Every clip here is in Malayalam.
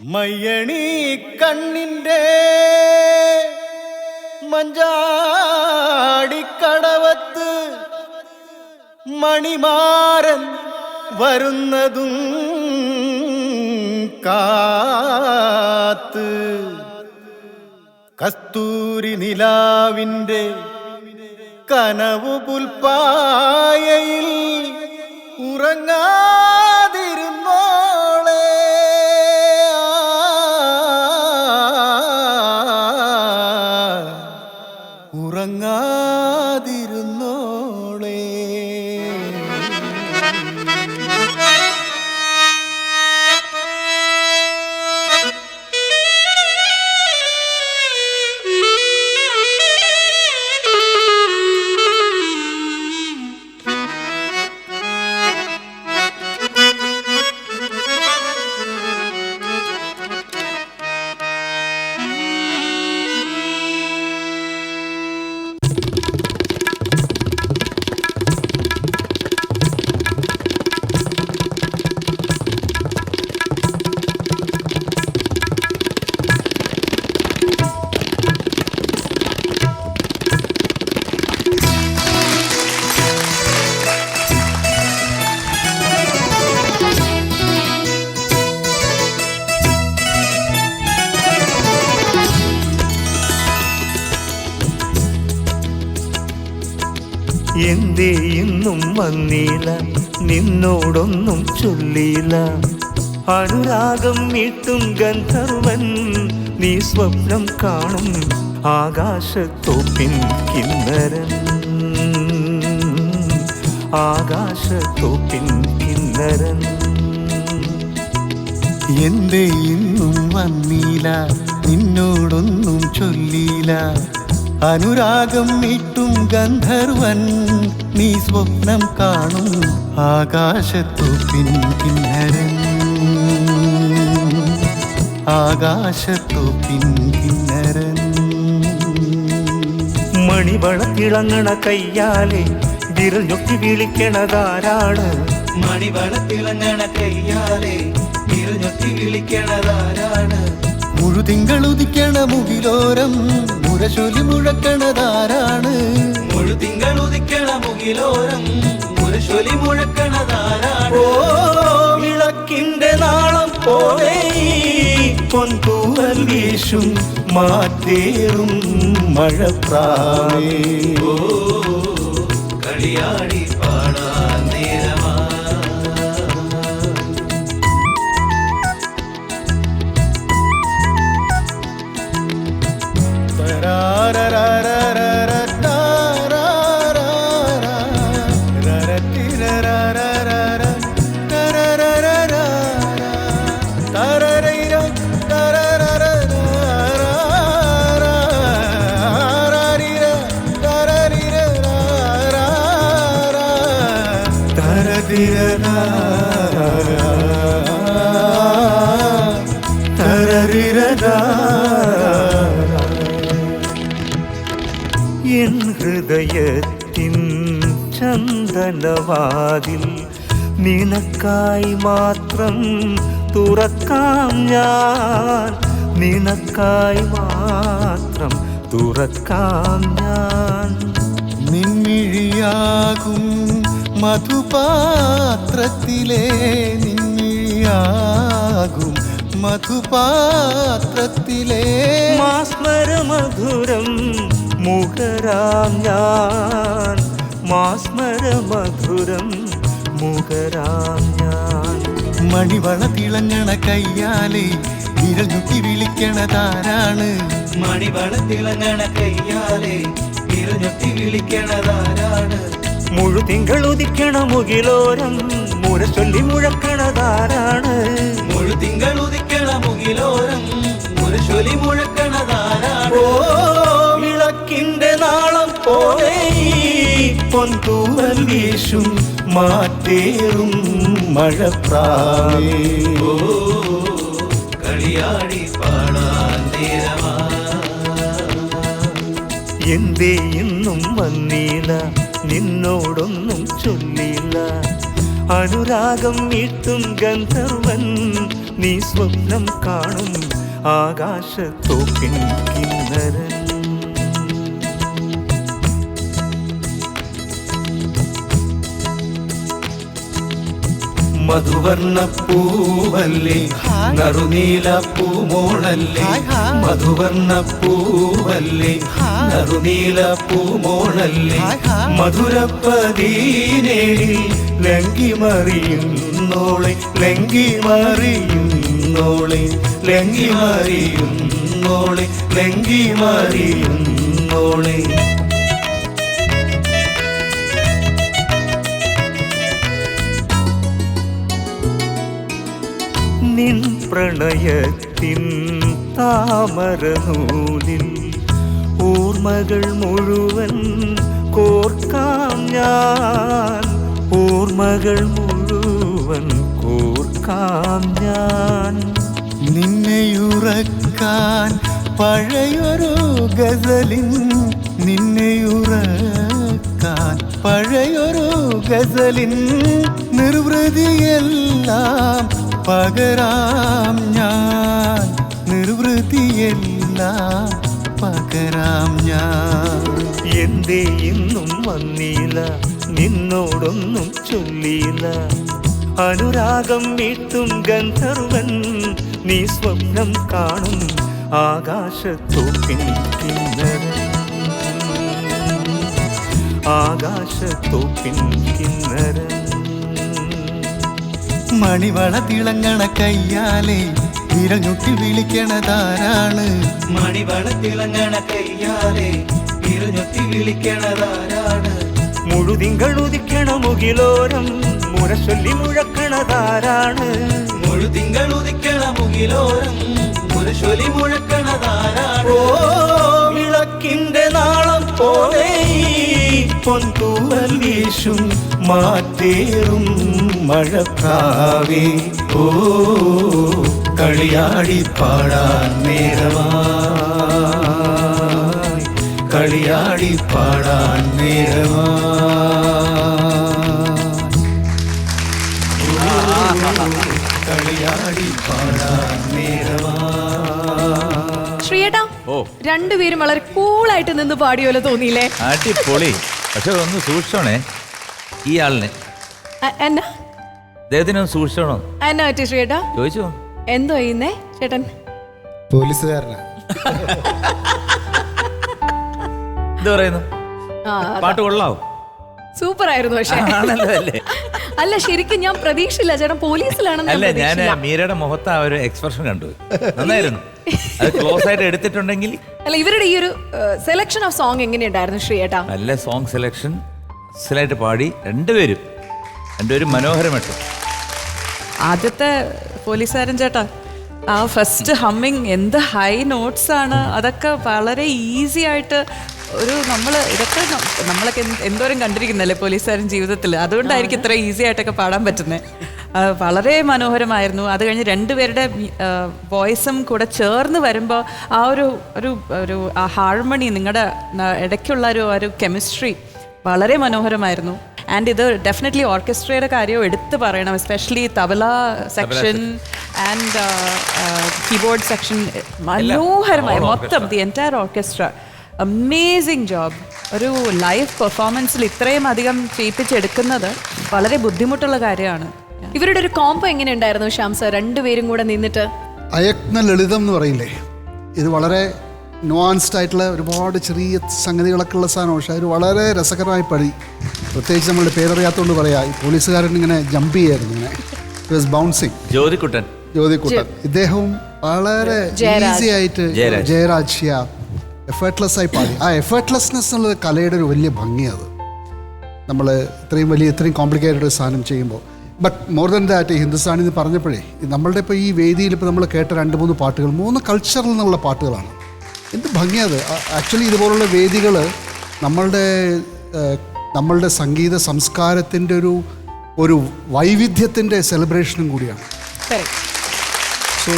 മയ്യണി കണ്ണിന്റെ മഞ്ചാടിക്കടവത്ത് മണിമാരൻ വരുന്നതും കാത്ത്. കസ്തൂരി നിലാവിന്റെ കനവു പുൽപ്പായയിൽ ഉറങ്ങാതിരുന്നോളെ എന്തേ ഇന്നും വന്നില്ല നിന്നോടൊന്നും ചൊല്ലീല. അനുരാഗം മീട്ടും ഗന്ധർവൻ നീ സ്വപ്നം കാണും ആകാശത്തോപ്പിൻ കിന്നരൻ. ആകാശത്തോപ്പിൻ കിന്നരൻ. എന്തേ ഇന്നും വന്നീല നിന്നോടൊന്നും ചൊല്ലിയില്ല അനുരാഗം ഇട്ടും ഗന്ധർവൻ നീ സ്വപ്നം കാണും ആകാശത്തു പിൻ കിന്നരൻ. ആകാശത്തു പിൻ കിന്നരൻ. മണിവളത്തിളങ്ങണ കയ്യാലെ വിരൽ ഞൊക്കി വിളിക്കണതാരാണ്? മണിവളത്തിളങ്ങണ കയ്യാലെ വിളിക്കണ വിളിക്കണതാരാണ്? മുഴുതിങ്കൾ ഉദിക്കണ മുകിലോരം മുരശൊലി മുഴക്കണതാരാണ്. മുഴുതിങ്കൾ ഉദിക്കണ മുകിലോരം മുരശൊലി മുഴക്കണതാരാണ്. ഓ വിളക്കിന്റെ നാളം പോലെ പൊൻതൂവൽ വീശും മാറ്റേറും മഴപ്രാവേ ഓ കളിയാടി தரதிரதா ഹൃദയത്തിൻ ചന്ദനവാതിൽ നിനക്കായി മാത്രം തുറക്കാം ഞാൻ. നിനക്കായി മാത്രം തുറക്കാം ഞാൻ. നിന്നിഴിയാകും മധുപാത്രത്തിലെ നിന്നിഴിയാകും മധുപാത്രത്തിലെ മാസ്മര മധുരം മുഖരാം ഞാൻ. മാസ്മര മധുരം മുഖരാം ഞാൻ. മണിവള തിളങ്ങണ കയ്യാലെ വിരൽ തിളങ്ങണ കയ്യാലേ മണിവളത്തിളങ്ങണ കയ്യാലെ വിളിക്കണ താരാണ്. മുഴുതിങ്കൾ ഉദിക്കണ മുകിലോരം മുര ചൊല്ലി മുഴക്കണതാരാണ് മുഴുതിങ്കൾ പൊന്തൂവൽ വീശും മാറ്റേറും മഴപ്രാവേ. കളിയാടി പാടാൻ നേരമാ. എന്തേ ഇന്നും വന്നില്ല നിന്നോടൊന്നും ചൊല്ലില്ല. അനുരാഗം വീട്ടും ഗന്ധർവൻ നീ സ്വപ്നം കാണും ആകാശത്തോപ്പിൻ കിന്നരൻ. മധുവർണ പൂവല്ലേ നറുനീല പൂമോളല്ലേ. മധുവർണ പൂവല്ലേ. നറുനീല പൂമോളല്ലേ. മധുരപ്പതീനേഴിൽ ലങ്കി മറിയുന്നോളെ ലങ്കി മറിയുന്നോളെ ലങ്കി മറിയുന്നോളെ ലങ്കി മറിയുന്നോളെ പ്രണയത്തിൻ താമരനൂലിൽ ഓർമ്മകൾ മുഴുവൻ കോർക്കാം ഞാൻ. ഓർമ്മകൾ മുഴുവൻ കോർക്കാം ഞാൻ. നിന്നെയുറക്കാൻ പഴയൊരു ഗസലിൻ നിന്നെയുറക്കാൻ പഴയൊരു ഗസലിൻ. നിർവൃതിയെല്ലാം പകരാം ഞാൻ. നിർവൃത്തിയെല്ലാം പകരാം ഞാൻ. എന്തേ ഇന്നും വന്നില്ല നിന്നോടൊന്നും ചൊല്ലിയില്ല അനുരാഗം വീട്ടും ഗന്ധർവൻ നീ സ്വപ്നം കാണും ആകാശത്തോപ്പിൻ കിന്നരൻ ആകാശത്തോപ്പിൻ കിന്നരൻ മണിവള തിളങ്ങണ കയ്യാലെ വിരഞ്ഞുട്ടി വിളിക്കണതാരാണ്? മണിവള തിളങ്ങണ കയ്യാലെ ഇരുഞ്ഞൊത്തി വിളിക്കണതാരാണ്? മുഴുതിങ്കൾ ഉദിക്കണ മുകിലോരം മുരശൊല്ലി മുഴക്കണതാരാണ്? മുഴുതിങ്കൾ ഉദിക്കണ മുകിലോരം മുരശൊലി മുഴക്കണതാരാണ്? ഓ വിളക്കിന്റെ നാളം പോലെ പൊൻതൂവൽ വീശും മാറ്റേറും മഴക്കാവേ. ഓ കളിയാടി പാടാൻ നേരമാ കളിയാടി പാടാൻ നേരമായി. രണ്ടുപേരും വളരെ കൂളായിട്ട് നിന്ന് പാടിയോലെ തോന്നിയില്ലേ? അടിപൊളി. പക്ഷെ ഒന്ന് സൂക്ഷിച്ചോണേ. ഈ ആളിനെ എന്നാ? അദ്ദേഹത്തിനൊന്ന് സൂക്ഷണോ സൂക്ഷിച്ചോണോ? എന്നാ പറ്റി ശ്രീയേട്ടാ? ചോദിച്ചോ. എന്തോ ചെയ്യുന്നേ? ചേട്ടൻ. പോലീസുകാരനാ. എന്ത് പറയുന്നു? ആ പാട്ട് കൊള്ളാവോ? സൂപ്പർ ആയിരുന്നു പക്ഷേ. ആണല്ലോ? അല്ലേ അല്ല ശരിക്കും ഞാൻ പ്രതീക്ഷയില്ല. ചേട്ടൻ പോലീസിലാണെന്ന് അല്ല ഞാൻ പ്രതീക്ഷിച്ചില്ല. മീരയുടെ മുഖത്ത് ആ ഒരു എക്സ്പ്രഷൻ കണ്ടു. നന്നായിരുന്നു. അത് ക്ലോസ് ആയിട്ട് എടുത്തിട്ടുണ്ടെങ്കിൽ? അല്ല ഇവരുടെ ഈ ഒരു സെലക്ഷൻ ഓഫ് സോങ് എങ്ങനെയുണ്ടായിരുന്നു ശ്രീയേട്ടാ നല്ല സോങ് സെലക്ഷൻ ആയിട്ട് പാടി രണ്ടുപേരും. രണ്ടുപേരും മനോഹരമായിട്ട്. ആദ്യത്തെ പോലീസുകാരൻ ചേട്ടാ ആ ഫസ്റ്റ് ഹമ്മിങ് എന്ത് ഹൈ നോട്ട്സ് ആണ്. അതൊക്കെ വളരെ ഈസി ആയിട്ട് ഒരു നമ്മൾ ഇതൊക്കെ നമ്മളൊക്കെ എന്തോരം കണ്ടിരിക്കുന്നല്ലേ പോലീസുകാരൻ ജീവിതത്തിൽ? അതുകൊണ്ടായിരിക്കും ഇത്ര ഈസി ആയിട്ടൊക്കെ പാടാൻ പറ്റുന്നത് വളരെ മനോഹരമായിരുന്നു. അത് കഴിഞ്ഞ് രണ്ടുപേരുടെ വോയിസും കൂടെ ചേർന്ന് വരുമ്പോൾ ആ ഒരു ഒരു ഒരു ആ ഹാർമണി നിങ്ങളുടെ ഇടയ്ക്കുള്ള ഒരു ഒരു കെമിസ്ട്രി വളരെ മനോഹരമായിരുന്നു. ആൻഡ് ഇത് ഡെഫിനറ്റ്ലി ഓർക്കസ്ട്രയുടെ കാര്യവും എടുത്തു പറയണം especially tabla section and keyboard section മനോഹരമായി. മൊത്തം the entire orchestra amazing job ഒരു ലൈവ് പെർഫോമൻസിൽ ഇത്രയും അധികം ചെയ്യിപ്പിച്ചെടുക്കുന്നത് വളരെ ബുദ്ധിമുട്ടുള്ള കാര്യമാണ്. ഇവരുടെ ഒരു കോംബോ എങ്ങനെയുണ്ടായിരുന്നു ശ്യാം സർ? രണ്ടുപേരും കൂടെ നിന്നിട്ട്. അയക്ന ലളിതം എന്ന് പറയില്ലേ? ഇത് വളരെ നോൺസ്ഡ് ആയിട്ടുള്ള ഒരുപാട് ചെറിയ സംഗതികളൊക്കെ ഉള്ള സാധനം പക്ഷേ അത് വളരെ രസകരമായി പടി. പ്രത്യേകിച്ച് നമ്മളുടെ പേരറിയാത്തതുകൊണ്ട് പറയാം ഈ പോലീസുകാരൻ ഇങ്ങനെ ജമ്പ് ചെയ്യായിരുന്നു ഇങ്ങനെ. ബൗൺസിങ് ജ്യോതിക്കുട്ടൻ. ജ്യോതിക്കുട്ടൻ. ഇദ്ദേഹവും വളരെ. ഈസി ആയിട്ട് ജയരാജ്. എഫേർട്ട്ലെസ് ആയി പാടി. ആ എഫേർട്ട്ലെസ്നെസ് എന്നുള്ളത് കലയുടെ ഒരു വലിയ ഭംഗിയാണ് നമ്മൾ ഇത്രയും വലിയ ഇത്രയും കോംപ്ലിക്കേറ്റഡ് ഒരു സാധനം ചെയ്യുമ്പോൾ. But more than that Hindustani എന്ന് പറഞ്ഞപ്പോഴേ നമ്മളുടെ ഇപ്പോൾ ഈ വേദിയിൽ ഇപ്പോൾ നമ്മൾ കേട്ട രണ്ട് മൂന്ന് പാട്ടുകൾ മൂന്ന് കൾച്ചറിൽ നിന്നുള്ള പാട്ടുകളാണ്. എന്ത് ഭംഗിയത് ആക്ച്വലി ഇതുപോലുള്ള വേദികൾ നമ്മളുടെ നമ്മളുടെ സംഗീത സംസ്കാരത്തിന്റെ ഒരു ഒരു വൈവിധ്യത്തിന്റെ സെലിബ്രേഷനും കൂടിയാണ്. So,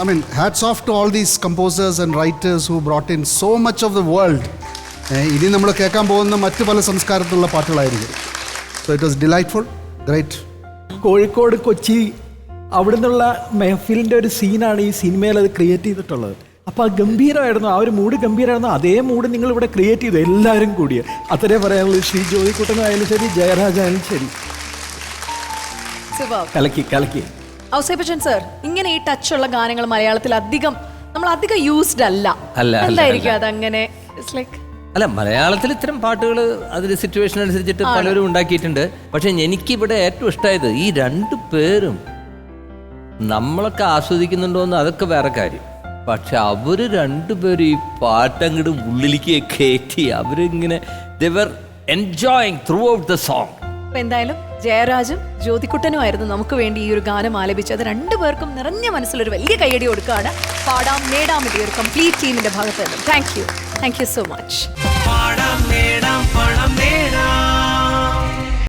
I mean, hats off to all these composers and writers who brought in so much of the world. ഏഹ് ഇനി നമ്മൾ കേൾക്കാൻ പോകുന്ന മറ്റ് പല സംസ്കാരത്തിലുള്ള പാട്ടുകളായിരിക്കും. So it was delightful great Kozhikode Kochi അവിടെ നിന്നുള്ള മെഹഫിലിന്റെ ഒരു സീനാണ് ഈ സിനിമയിൽ അത് ക്രിയേറ്റ് ചെയ്തിട്ടുള്ളത്. അപ്പോൾ ആ ഗംഭീരമായിരുന്നു ആ ഒരു മൂഡ് ഗംഭീരമായിരുന്നു. അതേ മൂഡ് നിങ്ങൾ ഇവിടെ ക്രിയേറ്റ് ചെയ്തു എല്ലാവരും കൂടി. അത്രേ പറയാനുള്ളൂ ശ്രീ ജ്യോതിക്കുട്ടനായാലും ശരി ജയരാജായാലും ശരി. കലക്കി കലക്കി. ഔസേപ്പച്ചൻ സർ ഇങ്ങനെ ഈ ടച്ച് ഉള്ള ഗാനങ്ങൾ മലയാളത്തിൽ അധികം നമ്മൾ അധികം യൂസ്ഡ് അല്ല. അല്ല, അല്ല, എന്തായിരിക്കും അതങ്ങനെ? ഇറ്റ്സ് ലൈക്ക് അല്ല മലയാളത്തിൽ ഇത്തരം പാട്ടുകൾ അതിൽ സിറ്റുവേഷൻ അനുസരിച്ചിട്ട് പലരും ഉണ്ടാക്കിയിട്ടുണ്ട്. പക്ഷെ എനിക്കിവിടെ ഏറ്റവും ഇഷ്ടമായത് ഈ രണ്ടു പേരും നമ്മളൊക്കെ ആസ്വദിക്കുന്നുണ്ടോ എന്ന് അതൊക്കെ വേറെ കാര്യം. പക്ഷെ അവർ രണ്ടുപേരും ഈ പാട്ടങ്ങട് ഉള്ളിലേക്ക് കയറ്റി അവരിങ്ങനെ they're enjoying throughout the song എന്തായാലും ജയരാജും ജ്യോതിക്കുട്ടനുമായിരുന്നു നമുക്ക് വേണ്ടി ഈ ഒരു ഗാനം ആലപിച്ചത്. രണ്ടുപേർക്കും നിറഞ്ഞ മനസ്സിലൊരു വലിയ കൈയടി കൊടുക്കുകയാണ്. പാടാം നേടാം ഈ ഒരു കംപ്ലീറ്റ് ടീമിന്റെ ഭാഗത്ത് നിന്ന്. Thank you thank you so much പാടാം നേടാം പണം നേടാം.